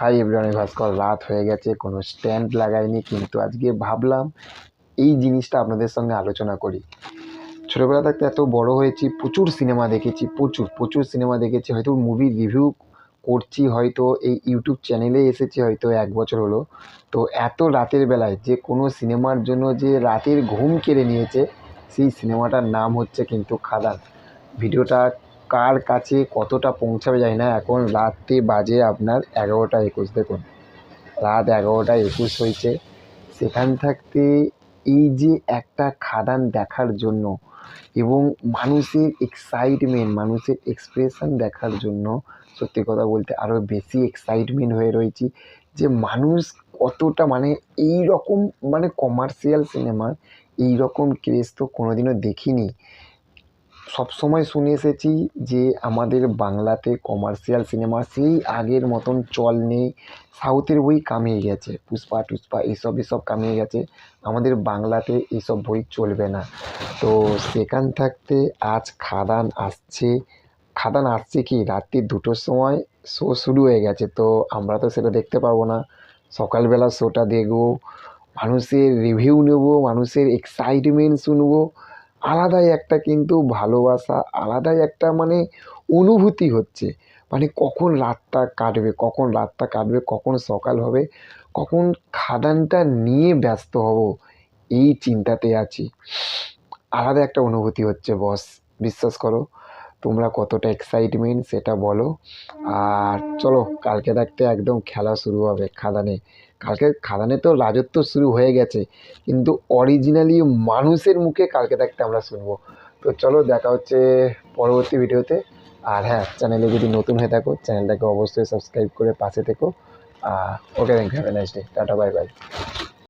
Hi everyone ভাস্কর, রাত হয়ে গেছে, কোনো স্ট্যান্ড লাগাইনি, কিন্তু আজকে ভাবলাম এই জিনিসটা আপনাদের সঙ্গে আলোচনা করি। ছোটোবেলা থাকতে এত বড় হয়েছি, প্রচুর সিনেমা দেখেছি, প্রচুর প্রচুর সিনেমা দেখেছি, হয়তো মুভি রিভিউ করছি, হয়তো এই ইউটিউব চ্যানেলে এসেছি, হয়তো এক বছর হলো। তো এত রাতের বেলায় যে কোনো সিনেমার জন্য যে রাতের ঘুম কেড়ে নিয়েছে, সেই সিনেমাটার নাম হচ্ছে কিন্তু খাদান। ভিডিওটা কার কাছে কতটা পৌঁছাবে জানি না। এখন রাত্রি বাজে আপনার এগারোটা একুশ, দেখুন। রাত এগারোটা একুশ হয়েছে। সেখান থাকতে এই যে একটা খাদান দেখার জন্য এবং মানুষের এক্সাইটমেন্ট মানুষের এক্সপ্রেশন দেখার জন্য সত্যি কথা বলতে আরও বেশি এক্সাইটমেন্ট হয়ে রয়েছি যে মানুষ কতটা মানে এই রকম মানে কমার্শিয়াল সিনেমা এই রকম ক্রেজ তো কোনোদিনও দেখিনি। সবসময় শুনে এসেছি যে আমাদের বাংলাতে কমার্শিয়াল সিনেমা সেই আগের মতন চল নেই। সাউথের বই কামিয়ে গেছে, পুষ্পা টুষ্পা এইসব এসব কামিয়ে গেছে। আমাদের বাংলাতে এইসব বই চলবে না। তো সেখান থাকতে আজ খাদান আসছে। খাদান আসছে কি? রাত্রি দুটোর সময় শো শুরু হয়ে গেছে। তো আমরা তো সেটা দেখতে পারব না। সকালবেলা শোটা দেখব। মানুষের রিভিউ নেব, মানুষের এক্সাইটমেন্ট শুনব। আলাদাই একটা কিন্তু ভালোবাসা, আলাদাই একটা মানে অনুভূতি হচ্ছে। মানে কখন রাতটা কাটবে, কখন রাতটা কাটবে, কখন সকাল হবে, কখন খাদানটা নিয়ে ব্যস্ত হব, এই চিন্তাতে আছি। আলাদা একটা অনুভূতি হচ্ছে, বস। বিশ্বাস করো। তোমরা কতটা এক্সাইটমেন্ট সেটা বলো। আর চলো, কালকে থাকতে একদম খেলা শুরু হবে খাদানে। কালকে, খাদানে তো রাজত্ব শুরু হয়ে গেছে, কিন্তু অরিজিনালি মানুষের মুখে কালকে থাকতে আমরা শুনব। তো চলো, দেখা হচ্ছে পরবর্তী ভিডিওতে। আর হ্যাঁ চ্যানেলে যদি নতুন হয়ে থাকো চ্যানেলটাকে অবশ্যই সাবস্ক্রাইব করে পাশে থেকো। Okay thank have a nice day tata bye bye